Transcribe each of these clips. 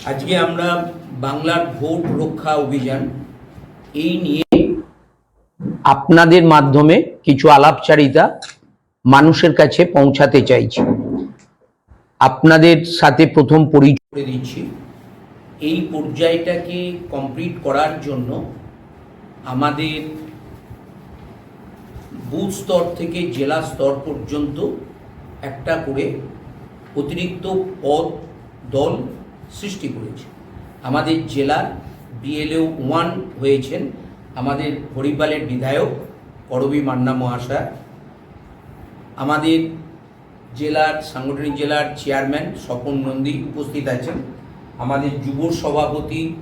আজকে আমরা বাংলার ভোট রক্ষা অভিযান এই নিয়ে আপনাদের মাধ্যমে কিছু আলাপচারিতা মানুষের কাছে পৌঁছাতে চাইছি। আপনাদের সাথে প্রথম পরিচয় করে দিচ্ছি। এই পর্যায়টাকে কমপ্লিট করার জন্য আমাদের বুথ স্তর থেকে জেলা স্তর পর্যন্ত একটা করে অতিরিক্ত পদ দল সৃষ্টি করেছে। আমাদের জেলার বিএলও ওয়ান হয়েছেন আমাদের হরিপালের বিধায়ক করবী মান্না মহাশয়। আমাদের জেলার, সাংগঠনিক জেলার চেয়ারম্যান স্বপন নন্দী উপস্থিত আছেন। আমাদের যুব সভাপতি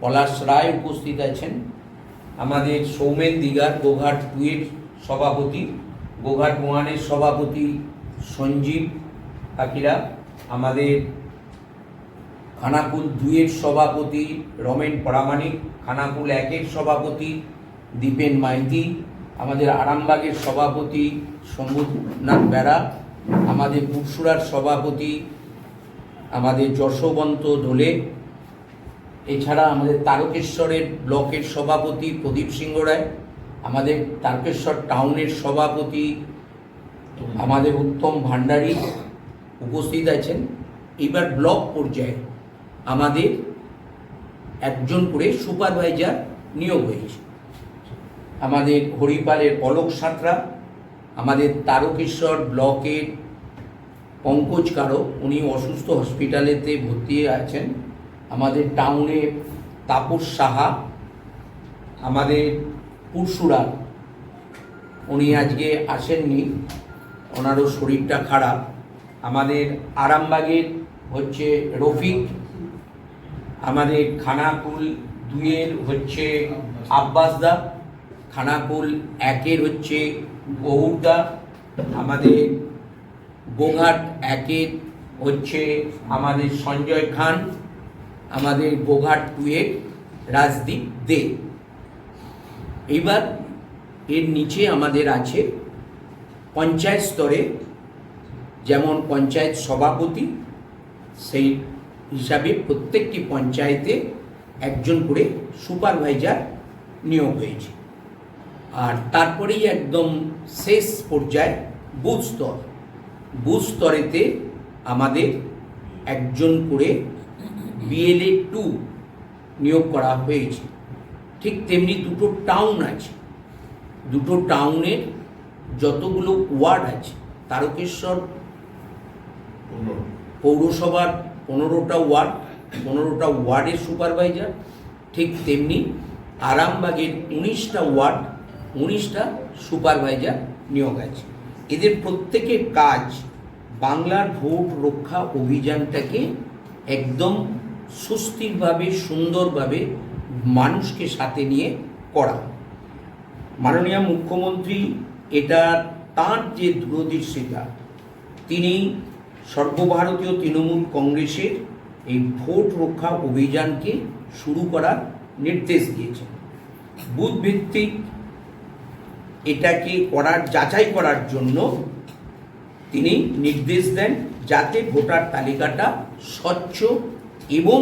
পলাশ রায় উপস্থিত আছেন। আমাদের সৌমেন দিগার গোঘাট টুয়ের সভাপতি, গোঘাট ওয়ানের সভাপতি সঞ্জীব কাকিরা আমাদের খানাকুল দুইয়ের সভাপতি রমেন পরামানিক খানাকুল একের সভাপতি দীপেন মাইতি, আমাদের আরামবাগের সভাপতি শম্ভুনাথ বেড়া, আমাদের পুরসুরার সভাপতি আমাদের যশবন্ত দোলে এছাড়া আমাদের তারকেশ্বরের ব্লকের সভাপতি প্রদীপ সিংহ রায়, আমাদের তারকেশ্বর টাউনের সভাপতি আমাদের উত্তম ভান্ডারী উপস্থিত আছেন। এবার ব্লক পর্যায়ে আমাদের একজন করে সুপারভাইজার নিয়োগ হয়েছে। আমাদের হরিপালের অলোক সাঁতরা, আমাদের তারকেশ্বর ব্লকের পঙ্কজ কারক, উনি অসুস্থ হসপিটালেতে ভর্তি আছেন। আমাদের টাউনে তাপস সাহা, আমাদের পুরসুরা, উনি আজকে আসেননি। ওনারও শরীরটা খারাপ। আমাদের আরামবাগের হচ্ছে রফিক আমাদের খানাকুল দুইয়ের হচ্ছে আব্বাসদা খানাকুল একের হচ্ছে গৌরদা আমাদের গোঘাট একের হচ্ছে আমাদের সঞ্জয় খান, আমাদের গোঘাট টুয়ের রাজদীপ দে। এইবার এর নিচে আমাদের আছে পঞ্চায়েত স্তরে, যেমন পঞ্চায়েত সভাপতি, সেই হিসাবে প্রত্যেকটি পঞ্চায়েতে একজন করে সুপারভাইজার নিয়োগ হয়েছে। আর তারপরেই একদম শেষ পর্যায়ে বুথ স্তর। বুথ স্তরেতে আমাদের একজন করে বিএলএ টু নিয়োগ করা হয়েছে। ঠিক তেমনি দুটো টাউন আছে। দুটো টাউনের যতগুলো ওয়ার্ড আছে তারকেশ্বর পৌরসভার পনেরোটা ওয়ার্ড, পনেরোটা ওয়ার্ডের সুপারভাইজার, ঠিক তেমনি আরামবাগের উনিশটা ওয়ার্ড, উনিশটা সুপারভাইজার নিয়োগ আছে। এদের প্রত্যেকের কাজ বাংলার ভোট রক্ষা অভিযানটাকে একদম সুস্থিরভাবে, সুন্দরভাবে মানুষকে সাথে নিয়ে করা। মাননীয় মুখ্যমন্ত্রী, এটা তার যে দূরদর্শিতা তিনি সর্বভারতীয় তৃণমূল কংগ্রেসের এই ভোট রক্ষা অভিযানকে শুরু করার নির্দেশ দিয়েছেন বুথ ভিত্তিক এটাকে করার, যাচাই করার জন্য তিনি নির্দেশ দেন যাতে ভোটার তালিকাটা স্বচ্ছ এবং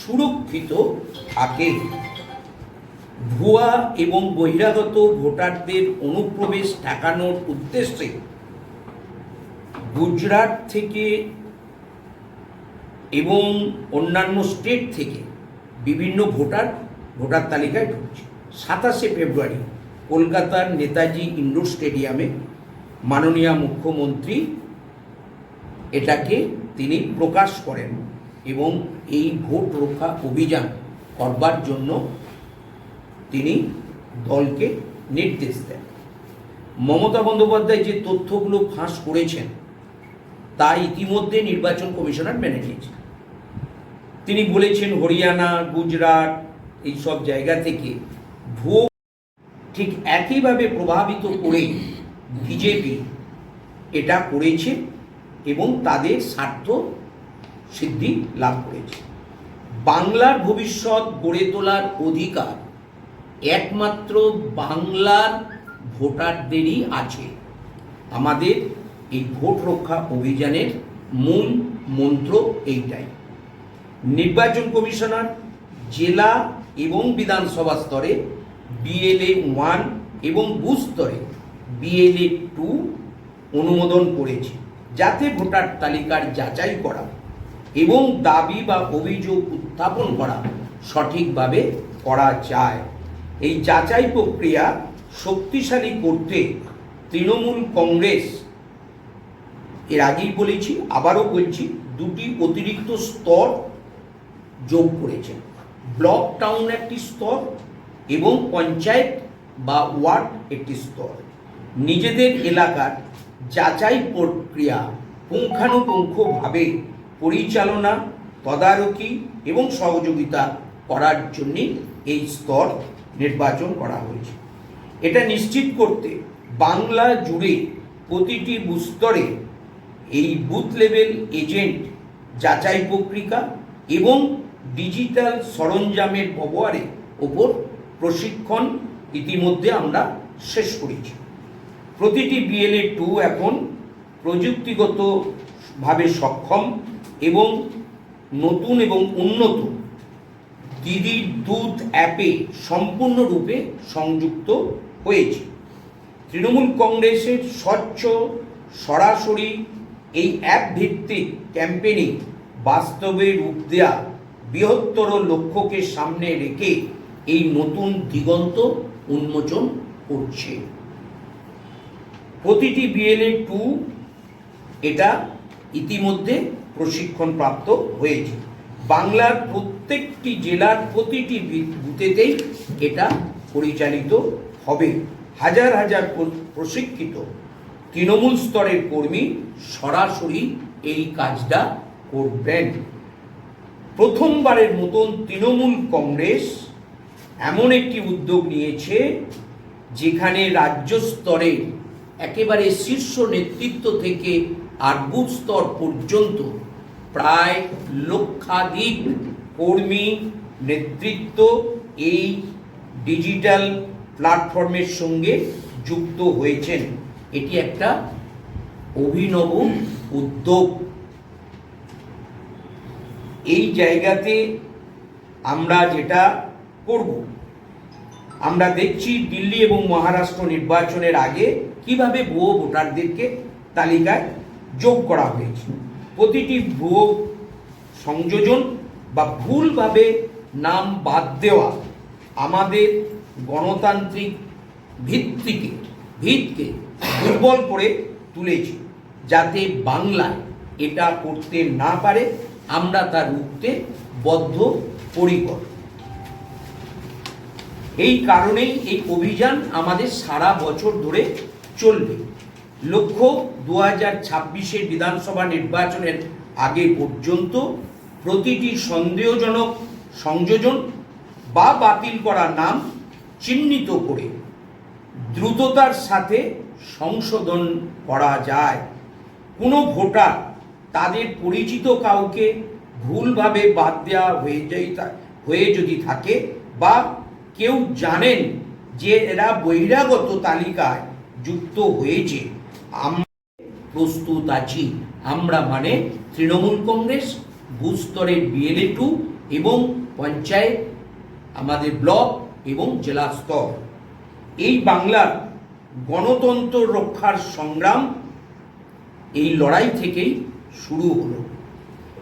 সুরক্ষিত থাকে। ভুয়া এবং বহিরাগত ভোটারদের অনুপ্রবেশ ঠেকানোর উদ্দেশ্যে গুজরাট থেকে এবং অন্যান্য স্টেট থেকে বিভিন্ন ভোটার ভোটার তালিকায় ঢুকছে। সাতাশে ফেব্রুয়ারি কলকাতার নেতাজি ইন্ডোর স্টেডিয়ামে মাননীয় মুখ্যমন্ত্রী এটাকে তিনি প্রকাশ করেন এবং এই ভোট রক্ষা অভিযান করবার জন্য তিনি দলকে নির্দেশ দেন। মমতা বন্দ্যোপাধ্যায় যে তথ্যগুলো ফাঁস করেছেন তা ইতিমধ্যে নির্বাচন কমিশনার মেনে নিয়েছেন তিনি বলেছেন, হরিয়ানা, গুজরাট এইসব জায়গা থেকে ভুয়ো ঠিক একইভাবে প্রভাবিত করে বিজেপি এটা করেছে এবং তাদের স্বার্থ সিদ্ধি লাভ করেছে। বাংলার ভবিষ্যৎ গড়ে তোলার অধিকার একমাত্র বাংলার ভোটারদেরই আছে। আমাদের এই ভোট রক্ষা অভিযানের মূল মন্ত্র এইটাই। নির্বাচন কমিশনার, জেলা এবং বিধানসভা স্তরে বিএলএ ওয়ান এবং বুথ স্তরে বিএলএ টু অনুমোদন করেছে, যাতে ভোটার তালিকার যাচাই করা এবং দাবি বা অভিযোগ উত্থাপন করা সঠিকভাবে করা যায়। এই যাচাই প্রক্রিয়া শক্তিশালী করতে তৃণমূল কংগ্রেস এর আগেই বলেছি, আবারও বলছি, দুটি অতিরিক্ত স্তর যোগ করেছেন। ব্লক টাউন একটি স্তর এবং পঞ্চায়েত বা ওয়ার্ড একটি স্তর। নিজেদের এলাকার যাচাই প্রক্রিয়া পুঙ্খানুপুঙ্খভাবে পরিচালনা, তদারকি এবং সহযোগিতা করার জন্য এই স্তর নির্বাচন করা হয়েছে। এটা নিশ্চিত করতে বাংলা জুড়ে প্রতিটি বুস্তরে এই বুথ লেভেল এজেন্ট যাচাই প্রক্রিয়া এবং ডিজিটাল সরঞ্জামের ব্যবহারের ওপর প্রশিক্ষণ ইতিমধ্যে আমরা শেষ করেছি। প্রতিটি বিএলএ টু এখন প্রযুক্তিগতভাবে সক্ষম এবং নতুন এবং উন্নত দিদির দুধ অ্যাপে সম্পূর্ণরূপে সংযুক্ত হয়েছে। তৃণমূল কংগ্রেসের স্বচ্ছ, সরাসরি এই অ্যাপ ভিত্তিক ক্যাম্পেইনে বাস্তবে রূপ দেয়া বৃহত্তর লক্ষ্যকে সামনে রেখে এই নতুন দিগন্ত উন্মোচন করছে। প্রতিটি বিএলএ টু এটা ইতিমধ্যে প্রশিক্ষণপ্রাপ্ত হয়েছে। বাংলার প্রত্যেকটি জেলার প্রতিটি বুথেতেই এটা পরিচালিত হবে। হাজার হাজার প্রশিক্ষিত তৃণমূল স্তরের কর্মী সরাসরি এই কাজটা করবেন। প্রথমবারের মতন তৃণমূল কংগ্রেস এমন একটি উদ্যোগ নিয়েছে, যেখানে রাজ্য স্তরে একেবারে শীর্ষ নেতৃত্ব থেকে আর বুথ স্তর পর্যন্ত প্রায় লক্ষাধিক কর্মী নেতৃত্ব এই ডিজিটাল প্ল্যাটফর্মের সঙ্গে যুক্ত হয়েছেন। এটি একটা অভিনব উদ্যোগ। এই জায়গাতে আমরা যেটা করব, আমরা দেখছি দিল্লি এবং মহারাষ্ট্র নির্বাচনের আগে কীভাবে ভুয়ো ভোটারদেরকে তালিকায় যোগ করা হয়েছে। প্রতিটি ভুয়ো সংযোজন বা ভুলভাবে নাম বাদ দেওয়া আমাদের গণতান্ত্রিক ভিত্তিকে, ভিতকে দুর্বল করে তুলেছি, যাতে বাংলায় এটা করতে না পারে, আমরা তা রুখতে বদ্ধ পরিকর এই কারণেই এই অভিযান আমাদের সারা বছর ধরে চলবে। লক্ষ্য দু হাজার ছাব্বিশের বিধানসভা নির্বাচনের আগে পর্যন্ত প্রতিটি সন্দেহজনক সংযোজন বা বাতিল করা নাম চিহ্নিত করে দ্রুততার সাথে সংশোধন করা যায়। কোনো ভোটার তাদের পরিচিত কাউকে ভুলভাবে বাদ দেওয়া হয়ে যাই হয়ে যদি থাকে বা কেউ জানেন যে এরা বহিরাগত তালিকায় যুক্ত হয়েছে, আমরা প্রস্তুত আছি। আমরা মানে তৃণমূল কংগ্রেস ভূস্তরের স্তরের বিএলএ টু এবং পঞ্চায়েত, আমাদের ব্লক এবং জেলা স্তর। এই বাংলার গণতন্ত্র রক্ষার সংগ্রাম এই লড়াই থেকেই শুরু হলো।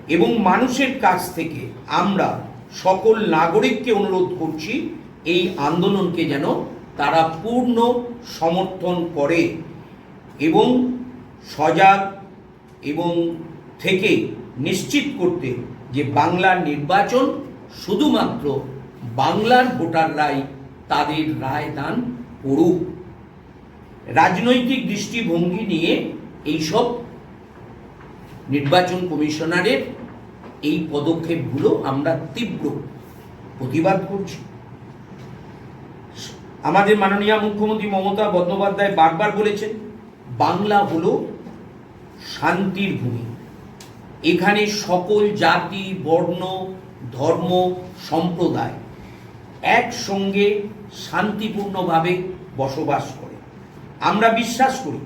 এবং মানুষের কাছ থেকে আমরা সকল নাগরিককে অনুরোধ করছি, এই আন্দোলনকে যেন তারা পূর্ণ সমর্থন করে এবং সজাগ এবং থেকে নিশ্চিত করতে যে বাংলার নির্বাচন শুধুমাত্র বাংলার ভোটাররাই তাদের রায় দান করুক। রাজনৈতিক দৃষ্টিভঙ্গি নিয়ে এইসব নির্বাচন কমিশনারের এই পদক্ষেপগুলো আমরা তীব্র প্রতিবাদ করছি। আমাদের মাননীয় মুখ্যমন্ত্রী মমতা বন্দ্যোপাধ্যায় বারবার বলেছেন, বাংলা হল শান্তির ভূমি। এখানে সকল জাতি, বর্ণ, ধর্ম, সম্প্রদায় একসঙ্গে শান্তিপূর্ণভাবে বসবাস করে। আমরা বিশ্বাস করি,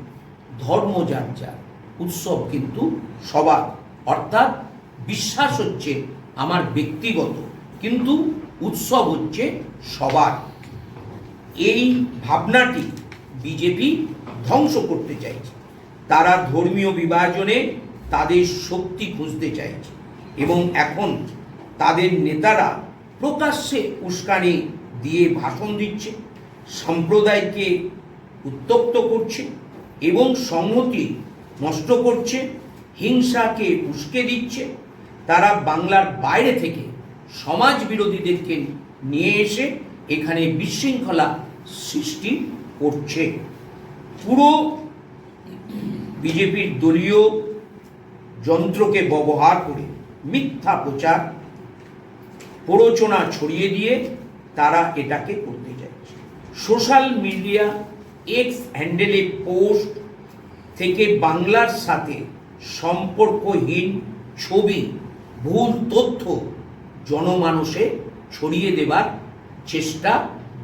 ধর্ম যার যার, উৎসব কিন্তু সবার। অর্থাৎ বিশ্বাস হচ্ছে আমার ব্যক্তিগত, কিন্তু উৎসব হচ্ছে সবার। এই ভাবনাটি বিজেপি ধ্বংস করতে চাইছে। তারা ধর্মীয় বিভাজনে তাদের শক্তি খুঁজতে চাইছে এবং এখন তাদের নেতারা প্রকাশ্যে উস্কানি দিয়ে ভাষণ দিচ্ছে। সম্প্রদায়কে উত্তপ্ত করছে এবং সংহতি নষ্ট করছে, হিংসাকে উস্কে দিচ্ছে। তারা বাংলার বাইরে থেকে সমাজ বিরোধীদেরকে নিয়ে এসে এখানে বিশৃঙ্খলা সৃষ্টি করছে। পুরো বিজেপির দলীয় যন্ত্রকে ব্যবহার করে মিথ্যা প্রচার, প্ররোচনা ছড়িয়ে দিয়ে তারা এটাকে করতে চাইছে। সোশ্যাল মিডিয়া এক্স হ্যান্ডেলে পোস্ট থেকে বাংলার সাথে সম্পর্কহীন ছবি, ভুল তথ্য জনমানসে ছড়িয়ে দেবার চেষ্টা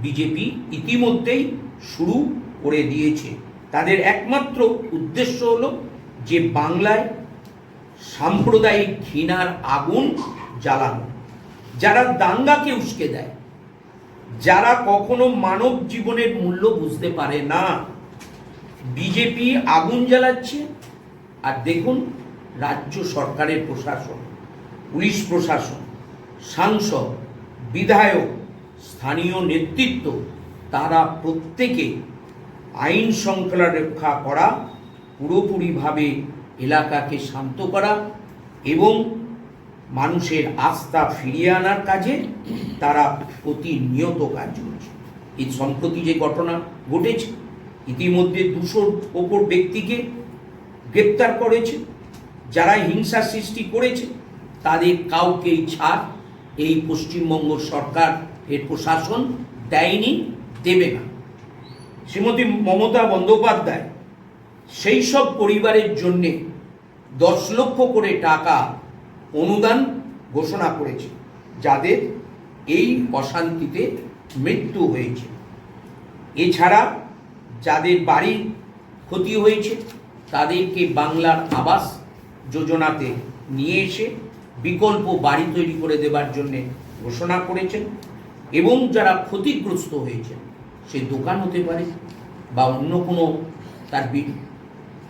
বিজেপি ইতিমধ্যেই শুরু করে দিয়েছে। তাদের একমাত্র উদ্দেশ্য হলো যে বাংলায় সাম্প্রদায়িক ঘৃণার আগুন জ্বালানো। যারা দাঙ্গাকে উস্কে দেয় যারা কখনো মানব জীবনের মূল্য বুঝতে পারে না। বিজেপি আগুন জ্বালাচ্ছে, আর দেখুন রাজ্য সরকারের প্রশাসন, পুলিশ প্রশাসন, সাংসদ, বিধায়ক, স্থানীয় নেতৃত্ব, তারা প্রত্যেকে আইন শৃঙ্খলা রক্ষা করা, পুরোপুরিভাবে এলাকাকে শান্ত করা এবং মানুষের আস্থা ফিরিয়ে আনার কাজে তারা প্রতিনিয়ত কাজ করছে। এই সম্প্রতি যে ঘটনা ঘটেছে, ইতিমধ্যে দুশোর ওপর ব্যক্তিকে গ্রেপ্তার করেছে। যারা হিংসা সৃষ্টি করেছে, তাদের কাউকেই ছাড় এই পশ্চিমবঙ্গ সরকার, এর প্রশাসন দেয়নি, দেবে না। শ্রীমতী মমতা বন্দ্যোপাধ্যায় সেই সব পরিবারের জন্যে দশ লক্ষ করে টাকা অনুদান ঘোষণা করেছে, যাদের এই অশান্তিতে মৃত্যু হয়েছে। এছাড়া যাদের বাড়ির ক্ষতি হয়েছে, তাদেরকে বাংলার আবাস যোজনাতে নিয়ে এসে বিকল্প বাড়ি তৈরি করে দেবার জন্যে ঘোষণা করেছেন এবং যারা ক্ষতিগ্রস্ত হয়েছে, সে দোকান হতে পারে বা অন্য কোনো তার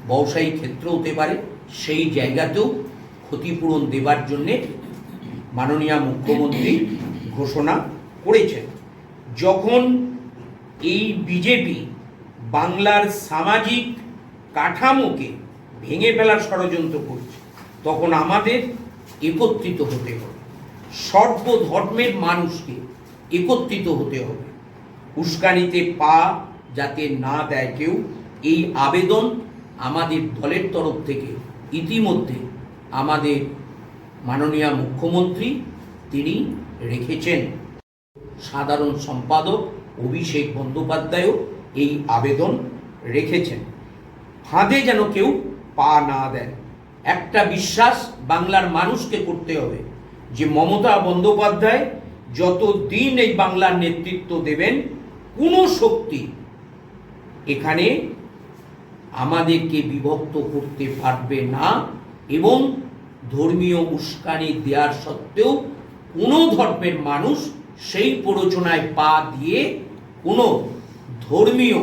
ব্যবসায়ী ক্ষেত্র হতে পারে, সেই জায়গাতেও ক্ষতিপূরণ দেবার জন্যে মাননীয় মুখ্যমন্ত্রী ঘোষণা করেছেন। যখন এই বিজেপি বাংলার সামাজিক কাঠামোকে ভেঙে ফেলার ষড়যন্ত্র করছে, তখন আমাদের একত্রিত হতে হবে। সর্বধর্মের মানুষকে একত্রিত হতে হবে। উস্কানিতে পা যাতে না দেয় কেউ, এই আবেদন আমাদের দলের তরফ থেকে ইতিমধ্যে আমাদের মাননীয় মুখ্যমন্ত্রী তিনি রেখেছেন। সাধারণ সম্পাদক অভিষেক বন্দ্যোপাধ্যায়ও এই আবেদন রেখেছেন। ফাঁদে যেন কেউ পা না দেয় একটা বিশ্বাস বাংলার মানুষকে করতে হবে যে মমতা বন্দ্যোপাধ্যায় যত দিন এই বাংলার নেতৃত্ব দেবেন, কোনো শক্তি এখানে আমাদেরকে বিভক্ত করতে পারবে না। এবং ধর্মীয় উস্কানি দেওয়ার সত্ত্বেও কোনো ধর্মের মানুষ সেই প্ররোচনায় পা দিয়ে কোনো ধর্মীয়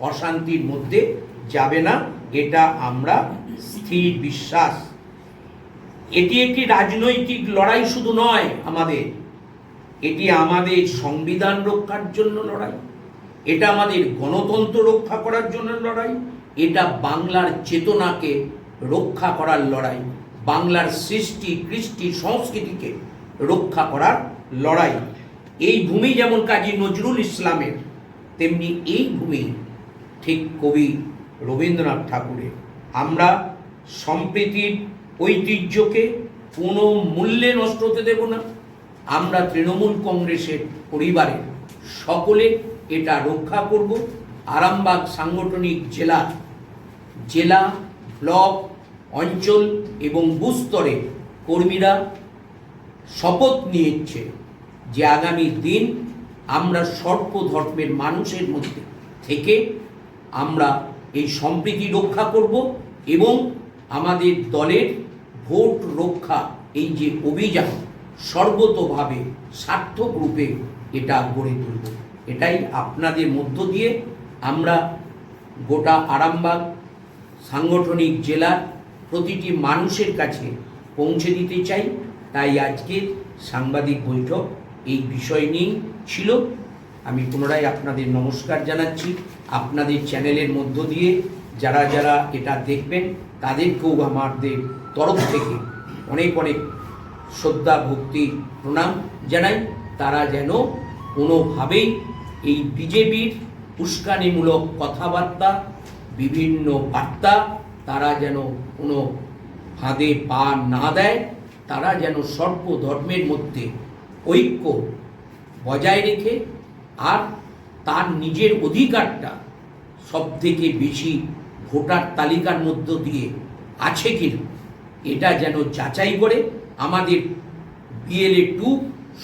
অশান্তির মধ্যে যাবে না। এটা আমরা স্থির বিশ্বাস। এটি একটি রাজনৈতিক লড়াই শুধু নয় আমাদের। এটি আমাদের সংবিধান রক্ষার জন্য লড়াই। এটা আমাদের গণতন্ত্র রক্ষা করার জন্য লড়াই। এটা বাংলার চেতনাকে রক্ষা করার লড়াই, বাংলার সৃষ্টি, কৃষ্টি সংস্কৃতিকে রক্ষা করার লড়াই। এই ভূমি যেমন কাজী নজরুল ইসলামের, তেমনি এই ভূমি ঠিক কবি রবীন্দ্রনাথ ঠাকুরের। আমরা সম্প্রীতির ঐতিহ্যকে কোনো মূল্যে নষ্ট হতে দেব না। আমরা তৃণমূল কংগ্রেসের পরিবারে সকলে এটা রক্ষা করব। আরামবাগ সাংগঠনিক জেলা জেলা ব্লক, অঞ্চল এবং বুস্তরে কর্মীরা শপথ নিয়েছে যে আগামী দিন আমরা সর্বধর্মের মানুষের মধ্যে থেকে আমরা এই সম্প্রীতি রক্ষা করব এবং আমাদের দলের ভোট রক্ষা, এই যে অভিযান, সর্বতভাবে সার্থক রূপে এটা গড়ে তুলব। এটাই আপনাদের মধ্য দিয়ে আমরা গোটা আরামবাগ সাংগঠনিক জেলার প্রতিটি মানুষের কাছে পৌঁছে দিতে চাই। তাই আজকের সাংবাদিক বৈঠক এই বিষয় নিয়েই ছিল। আমি পুনরায় আপনাদের নমস্কার জানাচ্ছি। আপনাদের চ্যানেলের মধ্য দিয়ে যারা যারা এটা দেখবেন, তাদেরকেও আমাদের তরফ থেকে অনেক অনেক শ্রদ্ধা, ভক্তি, প্রণাম জানাই। তারা যেন কোনোভাবেই এই বিজেপির উস্কানিমূলক কথাবার্তা বিভিন্ন বার্তা তারা যেন কোনো ফাঁদে পা না দেয়, তারা যেন সর্বধর্মের মধ্যে ঐক্য বজায় রেখে আর তার নিজের অধিকারটা সব থেকে বেশি ভোটার তালিকার মধ্য দিয়ে আছে কি এটা যেন যাচাই করে আমাদের বিএলএ টু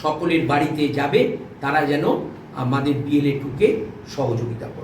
সকলের বাড়িতে যাবে, তারা যেন আমাদের বিএলএ টুকে সহযোগিতা করে।